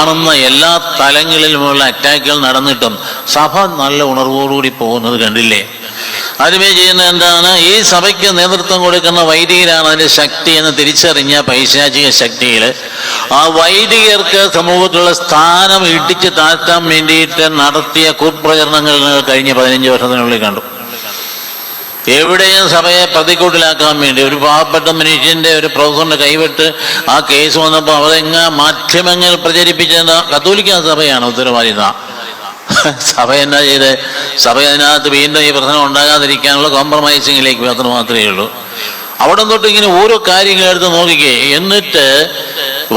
കാണുന്ന എല്ലാ തലങ്ങളിലുമുള്ള അറ്റാക്കുകൾ നടന്നിട്ടും സഭ നല്ല ഉണർവോടുകൂടി പോകുന്നത് കണ്ടില്ലേ? ആദ്യമേ ചെയ്യുന്നത് എന്താണ്? ഈ സഭയ്ക്ക് നേതൃത്വം കൊടുക്കുന്ന വൈദികരാണ് അതിന്റെ ശക്തി എന്ന് തിരിച്ചറിഞ്ഞ പൈശാചിക ശക്തിയിൽ ആ വൈദികർക്ക് സമൂഹത്തിലുള്ള സ്ഥാനം ഇടിച്ച് താഴ്ത്താൻ വേണ്ടിയിട്ട് നടത്തിയ കുപ്രചരണങ്ങൾ കഴിഞ്ഞ പതിനഞ്ച് വർഷത്തിനുള്ളിൽ കണ്ടു. എവിടെയും സഭയെ പ്രതിക്കൂട്ടിലാക്കാൻ വേണ്ടി ഒരു പാവപ്പെട്ട മനുഷ്യന്റെ ഒരു പ്രൊഫസറിന്റെ കൈവിട്ട് ആ കേസ് വന്നപ്പോൾ അവരെങ്ങ മാധ്യമങ്ങൾ പ്രചരിപ്പിച്ചത് കത്തോലിക്ക സഭയാണ് ഉത്തരവാദിത സഭ എന്നാ ചെയ്ത്? സഭ അതിനകത്ത് വീണ്ടും ഈ പ്രശ്നം ഉണ്ടാകാതിരിക്കാനുള്ള കോംപ്രമൈസിങ്ങിലേക്ക് മാത്രം മാത്രമേ ഉള്ളൂ. അവിടെ തൊട്ട് ഇങ്ങനെ ഓരോ കാര്യങ്ങൾ എടുത്ത് നോക്കിക്കേ എന്നിട്ട്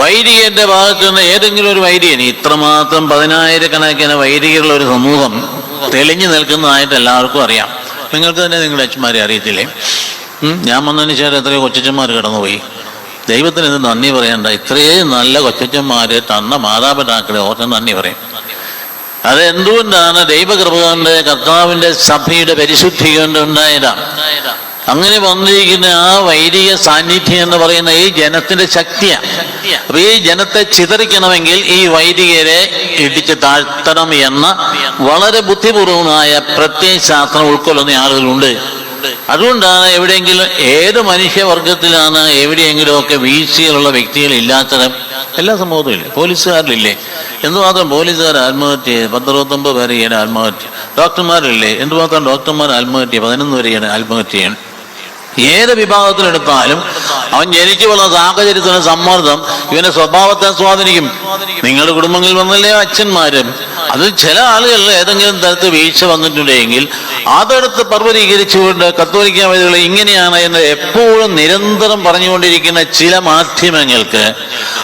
വൈദികന്റെ ഭാഗത്ത് നിന്ന് ഏതെങ്കിലും ഒരു വൈദികൻ ഇത്രമാത്രം പതിനായിരക്കണക്കിന് വൈദികരുള്ള ഒരു സമൂഹം തെളിഞ്ഞു നിൽക്കുന്നതായിട്ട് എല്ലാവർക്കും അറിയാം. നിങ്ങൾക്ക് തന്നെ നിങ്ങളുടെ അച്ഛന്മാരെ അറിയത്തില്ലേ? ഞാൻ വന്നതിന് ശേഷം എത്രയോ കൊച്ചന്മാർ കടന്നുപോയി. ദൈവത്തിന് ഇത് നന്ദി പറയണ്ട. ഇത്രയും നല്ല കൊച്ചന്മാര് തന്ന മാതാപിതാക്കളെ ഓർത്ത് നന്ദി പറയും. അത് എന്തുകൊണ്ടാണ് ദൈവകൃപ കൊണ്ട് കർത്താവിന്റെ സഭയുടെ പരിശുദ്ധി കൊണ്ട് ഉണ്ടായതാണ്? അങ്ങനെ വന്നിരിക്കുന്ന ആ വൈദിക സാന്നിധ്യം എന്ന് പറയുന്ന ഈ ജനത്തിന്റെ ശക്തിയാണ് അപ്പൊ ഈ ജനത്തെ ചിതറിക്കണമെങ്കിൽ ഈ വൈദികരെ ഇടിച്ച് താഴ്ത്തണം എന്ന വളരെ ബുദ്ധിപൂർവമായ പ്രത്യയ ശാസ്ത്രം ഉൾക്കൊള്ളുന്ന ആളുകളുണ്ട്. അതുകൊണ്ടാണ് എവിടെയെങ്കിലും ഏത് മനുഷ്യവർഗത്തിലാണ് എവിടെയെങ്കിലുമൊക്കെ വീഴ്ചയിലുള്ള വ്യക്തികൾ ഇല്ലാത്തത്? എല്ലാ സമൂഹത്തിലും ഇല്ലേ. പോലീസുകാരിലില്ലേ? എന്തുമാത്രം പോലീസുകാർ ആത്മഹത്യ പത്തറുപത്തൊമ്പത് പേര് ചെയ്യണം ആത്മഹത്യ. ഡോക്ടർമാരില്ലേ? എന്തുമാത്രം ഡോക്ടർമാർ ആത്മഹത്യ പതിനൊന്ന് പേര് ചെയ്യണം ആത്മഹത്യ ചെയ്യണം ഏത് വിഭാഗത്തിലെടുത്താലും അവൻ ജനിച്ചു വളർന്ന സാഹചര്യത്തിന് സമ്മർദ്ദം ഇവന്റെ സ്വഭാവത്തെ സ്വാധീനിക്കും. നിങ്ങളുടെ കുടുംബങ്ങളിൽ വന്നല്ലേ അച്ഛന്മാരും? അത് ചില ആളുകളിൽ ഏതെങ്കിലും തരത്തിൽ വീഴ്ച വന്നിട്ടുണ്ടെങ്കിൽ അതെടുത്ത് പർവതീകരിച്ചുകൊണ്ട് കത്തോലിക്ക വൈദികളെ ഇങ്ങനെയാണ് എന്ന് എപ്പോഴും നിരന്തരം പറഞ്ഞുകൊണ്ടിരിക്കുന്ന ചില മാധ്യമങ്ങൾക്ക്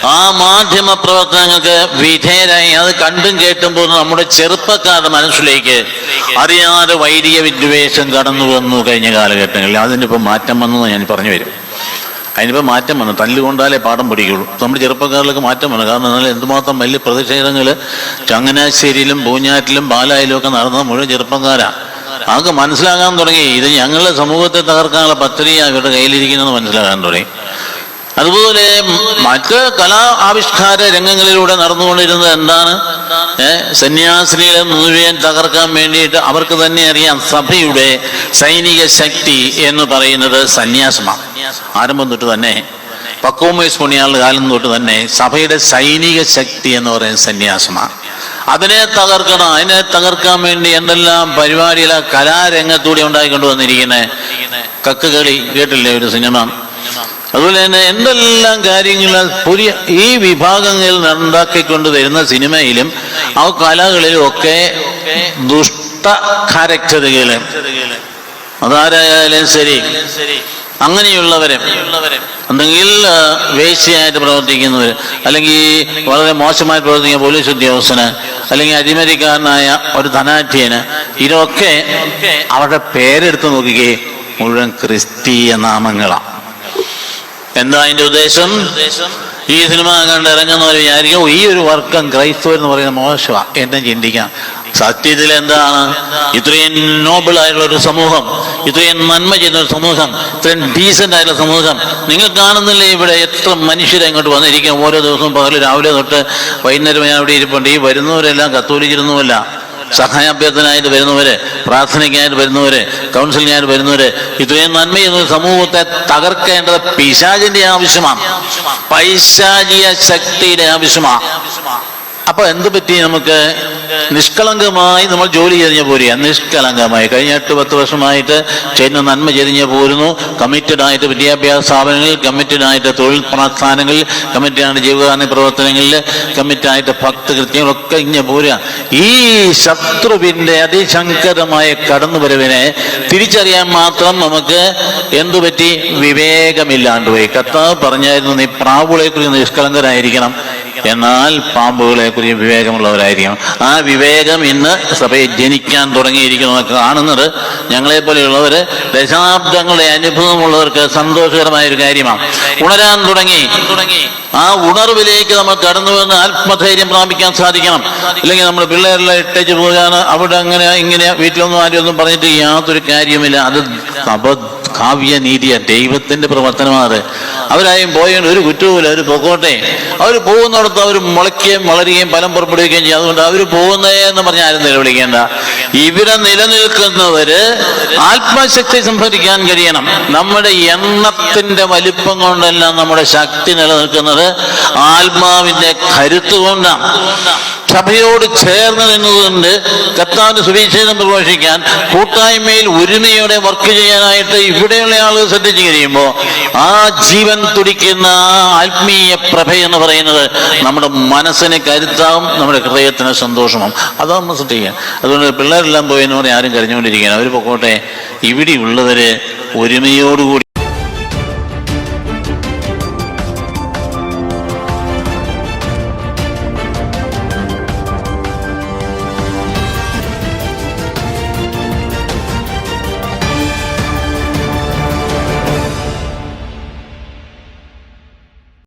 ആ മാധ്യമ പ്രവർത്തനങ്ങൾക്ക് വിധേയരായി അത് കണ്ടും കേട്ടും പോകുന്ന നമ്മുടെ ചെറുപ്പക്കാരുടെ മനസ്സിലേക്ക് അറിയാതെ വൈദിക വിദ്വേഷം കടന്നു വന്നു കഴിഞ്ഞ കാലഘട്ടങ്ങളിൽ. അതിനിപ്പോൾ മാറ്റം വന്നു ഞാൻ പറഞ്ഞു വരും. അതിനിപ്പോൾ മാറ്റം വന്നു. തല്ലുകൊണ്ടാലേ പാഠം പഠിക്കുള്ളൂ. നമ്മുടെ ചെറുപ്പക്കാരിലൊക്കെ മാറ്റം വന്നു. കാരണം എന്നാൽ എന്തുമാത്രം വലിയ പ്രതിഷേധങ്ങൾ ചങ്ങനാശ്ശേരിയിലും പൂഞ്ഞാറ്റിലും പാലായിലും ഒക്കെ നടന്ന മുഴുവൻ ചെറുപ്പക്കാരാണ് അവർക്ക് മനസ്സിലാകാൻ തുടങ്ങി. ഇത് ഞങ്ങളുടെ സമൂഹത്തെ തകർക്കാനുള്ള പദ്ധതി ഇവരുടെ കയ്യിലിരിക്കുന്നതെന്ന് മനസ്സിലാകാൻ തുടങ്ങി. അതുപോലെ മറ്റ് കലാ ആവിഷ്കാര രംഗങ്ങളിലൂടെ നടന്നുകൊണ്ടിരുന്നത് എന്താണ്? സന്യാസിനികളെ മുഴുവൻ തകർക്കാൻ വേണ്ടിയിട്ട് അവർക്ക് തന്നെ അറിയാം സഭയുടെ സൈനിക ശക്തി എന്ന് പറയുന്നത് സന്യാസമാണ്. ആരംഭം തൊട്ട് തന്നെ പക്കോമേസ് പുണ്യാളുടെ കാലം തൊട്ട് തന്നെ സഭയുടെ സൈനിക ശക്തി എന്ന് പറയുന്നത് സന്യാസമാണ്. അതിനെ തകർക്കണം അതിനെ തകർക്കാൻ വേണ്ടി എന്തെല്ലാം പരിപാടികളെ കലാരംഗത്തൂടെ ഉണ്ടായിക്കൊണ്ട് വന്നിരിക്കുന്നത് കക്കുകളി കേട്ടില്ലേ ഒരു സിനിമ? അതുപോലെ തന്നെ എന്തെല്ലാം കാര്യങ്ങൾ പുതിയ ഈ വിഭാഗങ്ങളിൽ ഉണ്ടാക്കിക്കൊണ്ട് വരുന്ന സിനിമയിലും ആ കലകളിലും ഒക്കെ ദുഷ്ട കാരക്ടറുകൾ അതാരായാലും ശരി. അങ്ങനെയുള്ളവരെ എന്തെങ്കിൽ വേശ്യയായിട്ട് പ്രവർത്തിക്കുന്നവർ അല്ലെങ്കിൽ വളരെ മോശമായി പ്രവർത്തിക്കുന്ന പോലീസ് ഉദ്യോഗസ്ഥന് അല്ലെങ്കിൽ അഴിമതിക്കാരനായ ഒരു ധനാഠ്യന് ഇതൊക്കെ അവരുടെ പേരെടുത്ത് നോക്കുകയും മുഴുവൻ ക്രിസ്തീയ നാമങ്ങളാണ് എന്താ അതിന്റെ ഉദ്ദേശം? ഈ സിനിമ കണ്ട് ഇറങ്ങുന്നവർ വിചാരിക്കും ഈ ഒരു വർക്കം ക്രൈസ്തവർ എന്ന് പറയുന്ന മോശമാ എന്നെ ചിന്തിക്കാം. സത്യത്തിൽ എന്താണ്? ഇത്രയും നോബിൾ ആയിട്ടുള്ള ഒരു സമൂഹം ഇത്രയും നന്മ ചെയ്യുന്ന ഒരു സമൂഹം ഇത്രയും ഡീസന്റ് ആയിട്ടുള്ള സമൂഹം നിങ്ങൾ കാണുന്നില്ലേ ഇവിടെ എത്ര മനുഷ്യരെ ഇങ്ങോട്ട് വന്നിരിക്കും? ഓരോ ദിവസവും പകൽ രാവിലെ തൊട്ട് വൈകുന്നേരം ഞാൻ അവിടെ ഇരിപ്പുണ്ട്. ഈ വരുന്നവരെല്ലാം കത്തോലിച്ചിരുന്നുമല്ല സഹായാഭ്യർത്ഥനായിട്ട് വരുന്നവര് പ്രാർത്ഥനയ്ക്കായിട്ട് വരുന്നവര് കൗൺസിലിംഗായിട്ട് വരുന്നവര് ഇത്രയും നന്മ ചെയ്യുന്ന സമൂഹത്തെ തകർക്കേണ്ടത് പിശാചിന്റെ ആവശ്യമാണ്. പൈശാചിക ശക്തിയുടെ ആവശ്യമാണ്. അപ്പൊ എന്ത് പറ്റി നമുക്ക്? നിഷ്കളങ്കമായി നമ്മൾ ജോലി ചെയ്തിഞ്ഞ പോരുക നിഷ്കളങ്കമായി. കഴിഞ്ഞ എട്ട് പത്ത് വർഷമായിട്ട് ചെയ്യുന്ന നന്മ ചെയ്തിഞ്ഞ പോരുന്നു. കമ്മിറ്റഡ് ആയിട്ട് വിദ്യാഭ്യാസ സ്ഥാപനങ്ങളിൽ കമ്മിറ്റഡ് ആയിട്ട് തൊഴിൽ പ്രസ്ഥാനങ്ങളിൽ കമ്മിറ്റഡ് ആയിട്ട് ജീവകാരണ പ്രവർത്തനങ്ങളിൽ കമ്മിറ്റഡ് ആയിട്ട് ഭക്തകൃത്യങ്ങളൊക്കെ ഇങ്ങനെ പോരുക. ഈ ശത്രുവിന്റെ അതിശങ്കരമായ കടന്നുവരവിനെ തിരിച്ചറിയാൻ മാത്രം നമുക്ക് എന്തു പറ്റി? വിവേകമില്ലാണ്ട് പോയി കർത്താവ് പറഞ്ഞായിരുന്നു നീ പ്രാവുകളെ കുറിച്ച് നിഷ്കളങ്കരായിരിക്കണം. എന്നാൽ പാമ്പുകളെ കുറിച്ച് വിവേകമുള്ളവരായിരിക്കണം. ആ വിവേകം ഇന്ന് സഭയെ ജനിക്കാൻ തുടങ്ങിയിരിക്കുന്നു കാണുന്നത് ഞങ്ങളെ പോലെയുള്ളവര് ദശാബ്ദങ്ങളുടെ അനുഭവമുള്ളവർക്ക് സന്തോഷകരമായ ഒരു കാര്യമാണ്. ഉണരാൻ തുടങ്ങി. തുടങ്ങി ആ ഉണർവിലേക്ക് നമ്മൾ കടന്നു വന്ന് ആത്മധൈര്യം പ്രാപിക്കാൻ സാധിക്കണം. അല്ലെങ്കിൽ നമ്മൾ പിള്ളേരെല്ലാം ഇട്ടേച്ച് പോകാണ് അവിടെ അങ്ങനെ ഇങ്ങനെ വീട്ടിലൊന്നും ആരും ഒന്നും പറഞ്ഞിട്ട് യാതൊരു കാര്യമില്ല അത് കാവ്യനീതിയാണ് കാവ്യനീതിയ. ദൈവത്തിന്റെ പ്രവർത്തനമാണ് അവരായും പോയതുകൊണ്ട് ഒരു കുറ്റവുമില്ല അവർ പൊക്കോട്ടെ. അവർ പോകുന്നിടത്ത് അവർ മുളയ്ക്കുകയും വളരുകയും ഫലം പുറപ്പെടുവിക്കുകയും ചെയ്യും. അതുകൊണ്ട് അവർ പോകുന്നേ എന്ന് പറഞ്ഞ് ആരും നിലവിളിക്കേണ്ട. ഇവരെ നിലനിൽക്കുന്നവര് ആത്മശക്തി സംഭരിക്കാൻ കഴിയണം. നമ്മുടെ എണ്ണത്തിന്റെ വലിപ്പം കൊണ്ടല്ല നമ്മുടെ ശക്തി നിലനിൽക്കുന്നത്. ആത്മാവിന്റെ കരുത്ത് കൊണ്ടാണ്. സഭയോട് ചേർന്ന് നിന്നതുകൊണ്ട് കർത്താവിന്റെ സുവിശേഷം പ്രഘോഷിക്കാൻ കൂട്ടായ്മയിൽ ഒരുമയോടെ വർക്ക് ചെയ്യാനായിട്ട് ഇവിടെയുള്ള ആളുകൾ ശ്രദ്ധിച്ചു കഴിയുമ്പോൾ ആ ജീവൻ തുടിക്കുന്ന ആത്മീയ പ്രഭ എന്ന് പറയുന്നത് നമ്മുടെ മനസ്സിന് കരുത്താവും നമ്മുടെ ഹൃദയത്തിന് സന്തോഷമാവും അതാ നമ്മൾ ശ്രദ്ധിക്കുക. അതുകൊണ്ട് പിള്ളേരെല്ലാം പോയെന്ന് പറഞ്ഞാൽ ആരും കരഞ്ഞുകൊണ്ടിരിക്കുകയാണ്. അവർ പൊക്കോട്ടെ ഇവിടെയുള്ളവര് ഒരുമയോടുകൂടി